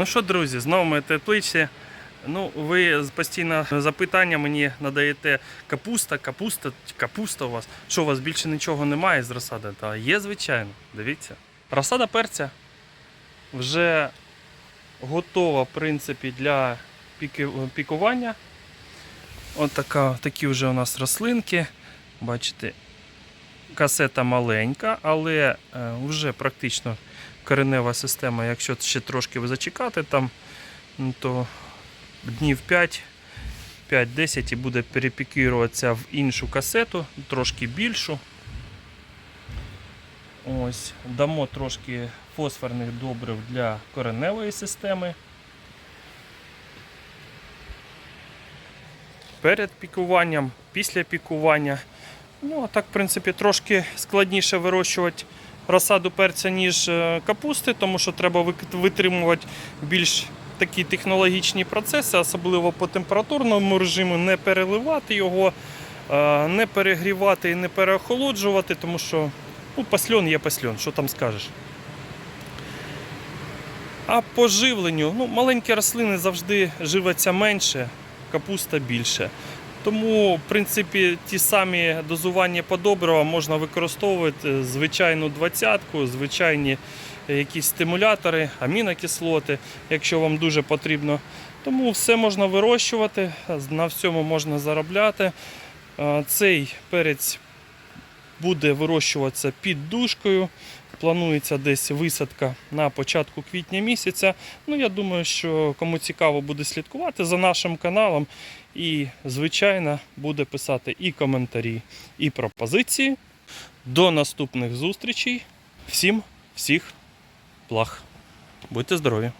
Ну що, друзі, знову ми в теплиці. Ну, ви постійно запитання мені надаєте капуста, капуста, капуста у вас. Що у вас більше нічого немає з розсади? Та є, звичайно. Дивіться. Розсада перця вже готова, в принципі, для пікування. От така, такі вже у нас рослинки. Бачите, касета маленька, але е, вже практично коренева система, якщо ще трошки зачекати там, ну, то днів 5, 5-10 і буде перепікіруватися в іншу касету, трошки більшу. Ось, дамо трошки фосфорних добрив для кореневої системи. Перед пікуванням, після пікування. Ну, а так, в принципі, трошки складніше вирощувати розсаду перця, ніж е, капусти, тому що треба витримувати більш такі технологічні процеси, особливо по температурному режиму, не переливати його, е, не перегрівати і не переохолоджувати, тому що ну, пасльон є пасльон, що там скажеш. А по живленню, ну, маленькі рослини завжди живляться менше, капуста більше. Тому, в принципі, ті самі дозування по добрива можна використовувати звичайну двадцятку, звичайні якісь стимулятори, амінокислоти, якщо вам дуже потрібно. Тому все можна вирощувати, на всьому можна заробляти. Е, Цей перець буде вирощуватися під дужкою. Планується десь висадка на початку квітня місяця. Ну, я думаю, що кому цікаво буде слідкувати за нашим каналом і, звичайно, буде писати і коментарі, і пропозиції. До наступних зустрічей. Всім всіх благ. Будьте здорові!